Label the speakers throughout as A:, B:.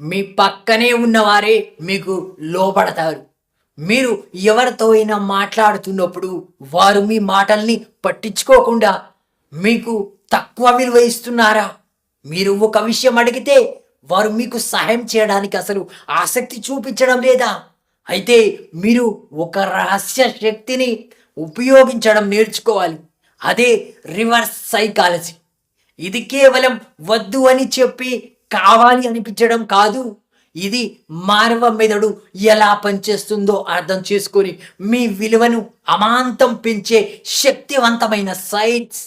A: మీ పక్కనే ఉన్నవారే మీకు లోపడతారు మీరు ఎవరితో అయినా మాట్లాడుతున్నప్పుడు వారు మీ మాటల్ని పట్టించుకోకుండా మీకు తక్కువ విలువ ఇస్తున్నారా? మీరు ఒక విషయం అడిగితే వారు మీకు సహాయం చేయడానికి అసలు ఆసక్తి చూపించడం లేదా? అయితే మీరు ఒక రహస్య శక్తిని ఉపయోగించడం నేర్చుకోవాలి. అదే రివర్స్ సైకాలజీ. ఇది కేవలం వద్దు అని చెప్పి కావాలి అనిపించడం కాదు. ఇది మానవ మెదడు ఎలా పనిచేస్తుందో అర్థం చేసుకొని మీ విలువను అమాంతం పెంచే శక్తివంతమైన సైట్స్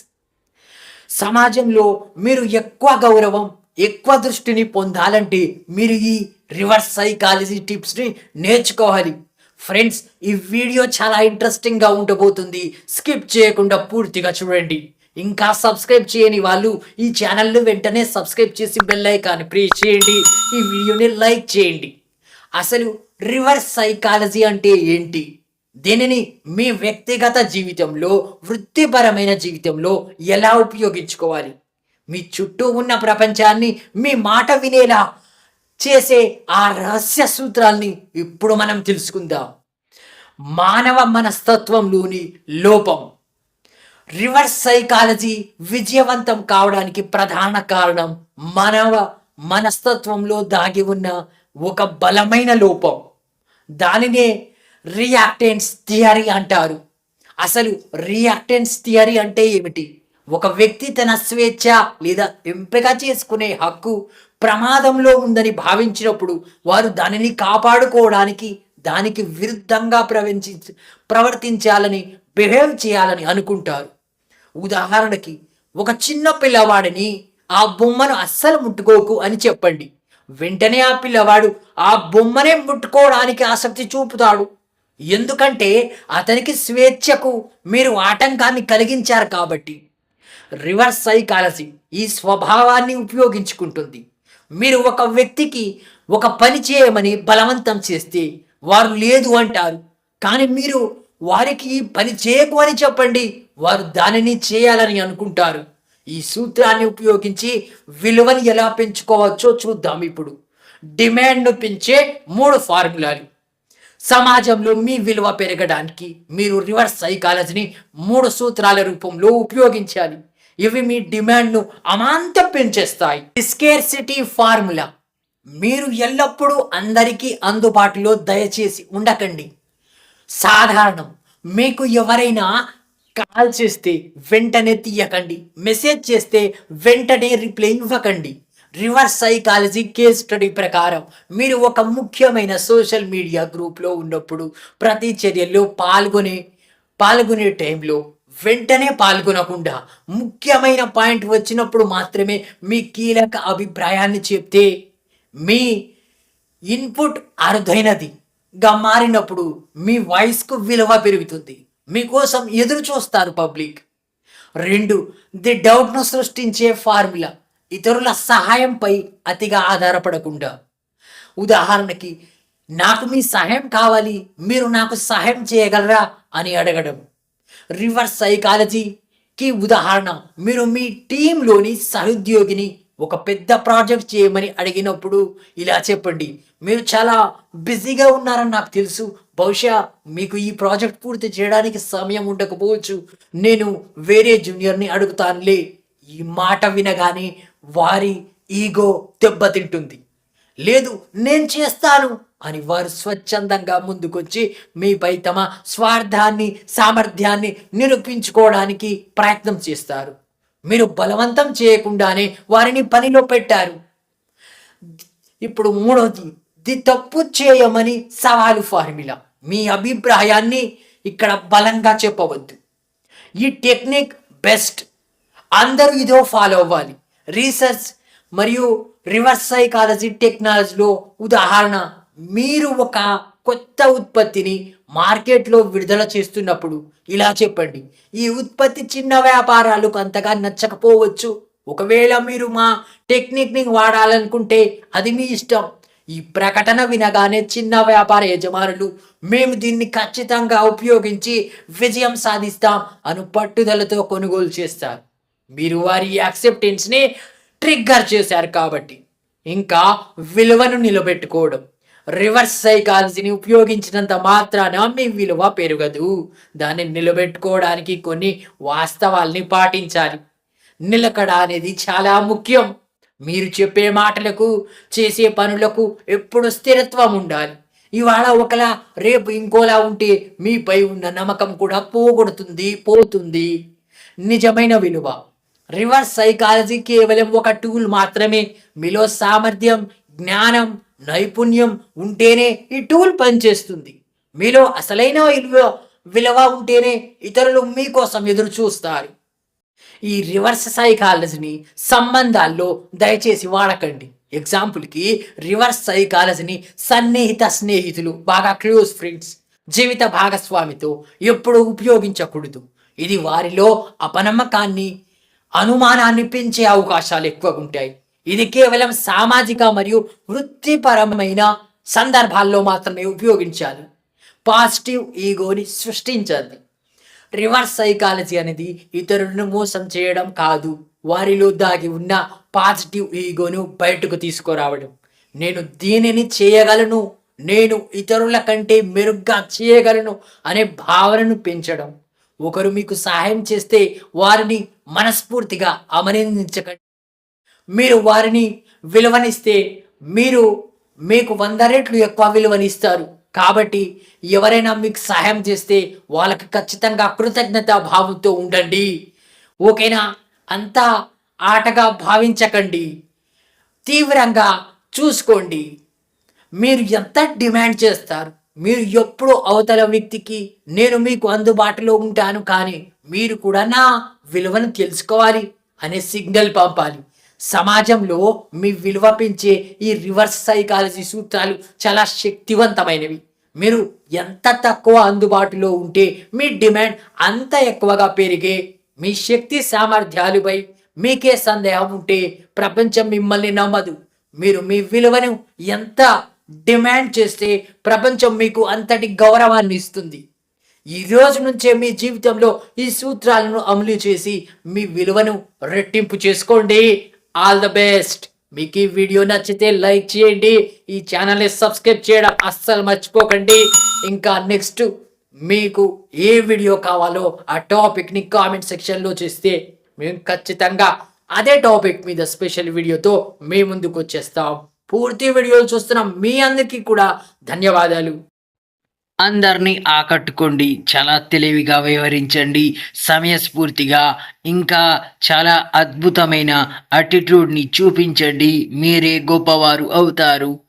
A: సమాజంలో మీరు ఎక్కువ గౌరవం ఎక్కువ దృష్టిని పొందాలంటే మీరు ఈ రివర్స్ సైకాలజీ టిప్స్ని నేర్చుకోవాలి. ఫ్రెండ్స్ ఈ వీడియో చాలా ఇంట్రెస్టింగ్గా ఉండబోతుంది. స్కిప్ చేయకుండా పూర్తిగా చూడండి. ఇంకా సబ్స్క్రైబ్ చేయని వాళ్ళు ఈ ఛానల్ను వెంటనే సబ్స్క్రైబ్ చేసి బెల్ ఐకాన్ ప్రెస్ చేయండి. ఈ వీడియోని లైక్ చేయండి. అసలు రివర్స్ సైకాలజీ అంటే ఏంటి? దీనిని మీ వ్యక్తిగత జీవితంలో వృత్తిపరమైన జీవితంలో ఎలా ఉపయోగించుకోవాలి? మీ చుట్టూ ఉన్న ప్రపంచాన్ని మీ మాట వినేలా చేసే ఆ రహస్య సూత్రాల్ని ఇప్పుడు మనం తెలుసుకుందాం. మానవ మనస్తత్వంలోని లోపం. రివర్స్ సైకాలజీ విజయవంతం కావడానికి ప్రధాన కారణం మానవ మనస్తత్వంలో దాగి ఉన్న ఒక బలమైన లోపం. దానినే రియాక్టెన్స్ థియరీ అంటారు. అసలు రియాక్టెన్స్ థియరీ అంటే ఏమిటి? ఒక వ్యక్తి తన స్వేచ్ఛ లేదా ఎంపిక చేసుకునే హక్కు ప్రమాదంలో ఉందని భావించినప్పుడు వారు దానిని కాపాడుకోవడానికి దానికి విరుద్ధంగా ప్రవర్తి ప్రవర్తించాలని బిహేవ్ చేయాలని అనుకుంటారు. ఉదాహరణకి ఒక చిన్న పిల్లవాడిని ఆ బొమ్మను అస్సలు ముట్టుకోకు అని చెప్పండి. వెంటనే ఆ పిల్లవాడు ఆ బొమ్మనే ముట్టుకోవడానికి ఆసక్తి చూపుతాడు. ఎందుకంటే అతనికి స్వేచ్ఛకు మీరు ఆటంకాన్ని కలిగించారు కాబట్టి. రివర్స్ సైకాలజీ ఈ స్వభావాన్ని ఉపయోగించుకుంటుంది. మీరు ఒక వ్యక్తికి ఒక పని చేయమని బలవంతం చేస్తే వారు లేదు అంటారు. కానీ మీరు వారికి ఈ పని చేయకు అని చెప్పండి. వారు దానిని చేయాలని అనుకుంటారు. ఈ సూత్రాన్ని ఉపయోగించి విలువని ఎలా పెంచుకోవచ్చో చూద్దాం ఇప్పుడు. డిమాండ్ను పెంచే మూడు ఫార్ములాలు. సమాజంలో మీ విలువ పెరగడానికి మీరు రివర్స్ సైకాలజీని మూడు సూత్రాల రూపంలో ఉపయోగించాలి. ఇవి మీ డిమాండ్ను అమాంతం పెంచేస్తాయి. Scarcity formula. మీరు ఎల్లప్పుడూ అందరికీ అందుబాటులో దయచేసి ఉండకండి. సాధారణం. మీకు ఎవరైనా కాల్ చేస్తే వెంటనే తీయకండి. మెసేజ్ చేస్తే వెంటనే రిప్లై ఇవ్వకండి. రివర్స్ సైకాలజీ కేస్ స్టడీ ప్రకారం మీరు ఒక ముఖ్యమైన సోషల్ మీడియా గ్రూప్లో ఉన్నప్పుడు ప్రతి చర్యల్లో పాల్గొనే పాల్గొనే టైంలో వెంటనే పాల్గొనకుండా ముఖ్యమైన పాయింట్ వచ్చినప్పుడు మాత్రమే మీ కీలక అభిప్రాయాన్ని చెప్తే మీ ఇన్పుట్ అరుదైనదిగా మారినప్పుడు మీ వాయిస్కు విలువ పెరుగుతుంది. మీకోసం ఎదురు చూస్తారు పబ్లిక్. రెండు ది డౌట్ను సృష్టించే ఫార్ములా ఇతరుల సహాయంపై అతిగా ఆధారపడకుండా. ఉదాహరణకి నాకు మీ సహాయం కావాలి మీరు నాకు సహాయం చేయగలరా అని అడగడం. రివర్స్ సైకాలజీకి ఉదాహరణ మీరు మీ టీంలోని సహోద్యోగిని ఒక పెద్ద ప్రాజెక్ట్ చేయమని అడిగినప్పుడు ఇలా చెప్పండి మీరు చాలా బిజీగా ఉన్నారని నాకు తెలుసు బహుశా మీకు ఈ ప్రాజెక్ట్ పూర్తి చేయడానికి సమయం ఉండకపోవచ్చు. నేను వేరే జూనియర్ని అడుగుతానులే. ఈ మాట వినగానే వారి ఈగో దెబ్బతింటుంది. లేదు నేను చేస్తాను అని వారు స్వచ్ఛందంగా ముందుకొచ్చి మీపై తమ స్వార్థాన్ని సామర్థ్యాన్ని నిరూపించుకోవడానికి ప్రయత్నం చేస్తారు. మీరు బలవంతం చేయకుండానే వారిని పనిలో పెట్టారు. ఇప్పుడు మూడవది ది తప్పు చేయమని సవాలు ఫార్ములా. మీ అభిప్రాయాన్ని ఇక్కడ బలంగా చెప్పవద్దు. ఈ టెక్నిక్ బెస్ట్. అందరూ ఇదో ఫాలో అవ్వాలి. రీసెర్చ్ మరియు రివర్స్ సైకాలజీ టెక్నాలజీలో ఉదాహరణ. మీరు ఒక కొత్త ఉత్పత్తిని మార్కెట్లో విడుదల చేస్తున్నప్పుడు ఇలా చెప్పండి. ఈ ఉత్పత్తి చిన్న వ్యాపారాలకు అంతగా నచ్చకపోవచ్చు. ఒకవేళ మీరు మా టెక్నిక్ని వాడాలనుకుంటే అది మీ ఇష్టం. ఈ ప్రకటన వినగానే చిన్న వ్యాపార యజమానులు మేము దీన్ని ఖచ్చితంగా ఉపయోగించి విజయం సాధిస్తాం అను పట్టుదలతో కొనుగోలు చేస్తారు. మీరు వారి యాక్సెప్టెన్స్ని ట్రిగ్గర్ చేశారు కాబట్టి. ఇంకా విలువను నిలబెట్టుకోవడం. రివర్స్ సైకాలజీని ఉపయోగించినంత మాత్రాన మీ విలువ పెరగదు. దాన్ని నిలబెట్టుకోవడానికి కొన్ని వాస్తవాల్ని పాటించాలి. నిలకడ అనేది చాలా ముఖ్యం. మీరు చెప్పే మాటలకు చేసే పనులకు ఎప్పుడు స్థిరత్వం ఉండాలి. ఇవాళ ఒకలా రేపు ఇంకోలా ఉంటే మీపై ఉన్న నమ్మకం కూడా పోగొడుతుంది పోతుంది. నిజమైన విలువ. రివర్స్ సైకాలజీ కేవలం ఒక టూల్ మాత్రమే. మీలో సామర్థ్యం జ్ఞానం నైపుణ్యం ఉంటేనే ఈ టూల్ పనిచేస్తుంది. మీలో అసలైన విలువ విలువ ఉంటేనే ఇతరులు మీకోసం ఎదురు చూస్తారు ఈ రివర్స్ సైకాలజీని సంబంధాల్లో దయచేసి వాడకండి. ఎగ్జాంపుల్కి రివర్స్ సైకాలజీని సన్నిహిత స్నేహితులు బాగా క్లోజ్ ఫ్రెండ్స్ జీవిత భాగస్వామితో ఎప్పుడూ ఉపయోగించకూడదు. ఇది వారిలో అపనమ్మకాన్ని అనుమానాన్ని పెంచే అవకాశాలు ఎక్కువగా ఉంటాయి ఇది కేవలం సామాజిక మరియు వృత్తిపరమైన సందర్భాల్లో మాత్రమే ఉపయోగించాలి. పాజిటివ్ ఈగోని సృష్టించాలి రివర్స్ సైకాలజీ అనేది ఇతరులను మోసం చేయడం కాదు. వారిలో దాగి ఉన్న పాజిటివ్ ఈగోను బయటకు తీసుకురావడం. నేను దీనిని చేయగలను. నేను ఇతరుల కంటే మెరుగ్గా చేయగలను అనే భావనను పెంచడం. ఒకరు మీకు సహాయం చేస్తే వారిని మనస్ఫూర్తిగా అభినందించకండి మీరు వారిని విలువనిస్తే మీరు మీకు వంద రెట్లు ఎక్కువ విలువనిస్తారు. కాబట్టి ఎవరైనా మీకు సహాయం చేస్తే వాళ్ళకి ఖచ్చితంగా కృతజ్ఞత భావంతో ఉండండి. ఓకేనా? అంతా ఆటగా భావించకండి. తీవ్రంగా చూసుకోండి. మీరు ఎంత డిమాండ్ చేస్తారు? మీరు ఎప్పుడు అవతల వ్యక్తికి నేను మీకు అందుబాటులో ఉంటాను కానీ మీరు కూడా నా విలువను తెలుసుకోవాలి అనే సిగ్నల్ పంపాలి. సమాజంలో మీ విలువ పెంచే ఈ రివర్స్ సైకాలజీ సూత్రాలు చాలా శక్తివంతమైనవి. మీరు ఎంత తక్కువ అందుబాటులో ఉంటే మీ డిమాండ్ అంత ఎక్కువగా పెరిగే మీ శక్తి సామర్థ్యాలుపై మీకే సందేహం ఉంటే ప్రపంచం మిమ్మల్ని నమ్మదు. మీరు మీ విలువను ఎంత డిమాండ్ చేస్తే ప్రపంచం మీకు అంతటి గౌరవాన్ని ఇస్తుంది. ఈ రోజు నుంచే మీ జీవితంలో ఈ సూత్రాలను అమలు చేసి మీ విలువను రెట్టింపు చేసుకోండి. All the best. మీకు ఈ వీడియో నచ్చితే లైక్ చేయండి. ఈ ఛానల్ని సబ్స్క్రైబ్ చేయడం అస్సలు మర్చిపోకండి. ఇంకా నెక్స్ట్ మీకు ఏ వీడియో కావాలో ఆ టాపిక్ని కామెంట్ సెక్షన్లో చేస్తే మేము ఖచ్చితంగా అదే టాపిక్ మీద స్పెషల్ వీడియోతో మీ ముందుకు వచ్చేస్తాం. పూర్తి వీడియోలు చూస్తున్న మీ అందరికీ కూడా ధన్యవాదాలు. అందరినీ ఆకట్టుకోండి. చాలా తెలివిగా వ్యవహరించండి సమయస్ఫూర్తిగా ఇంకా చాలా అద్భుతమైన అటిట్యూడ్ని చూపించండి. మీరే గొప్పవారు అవుతారు.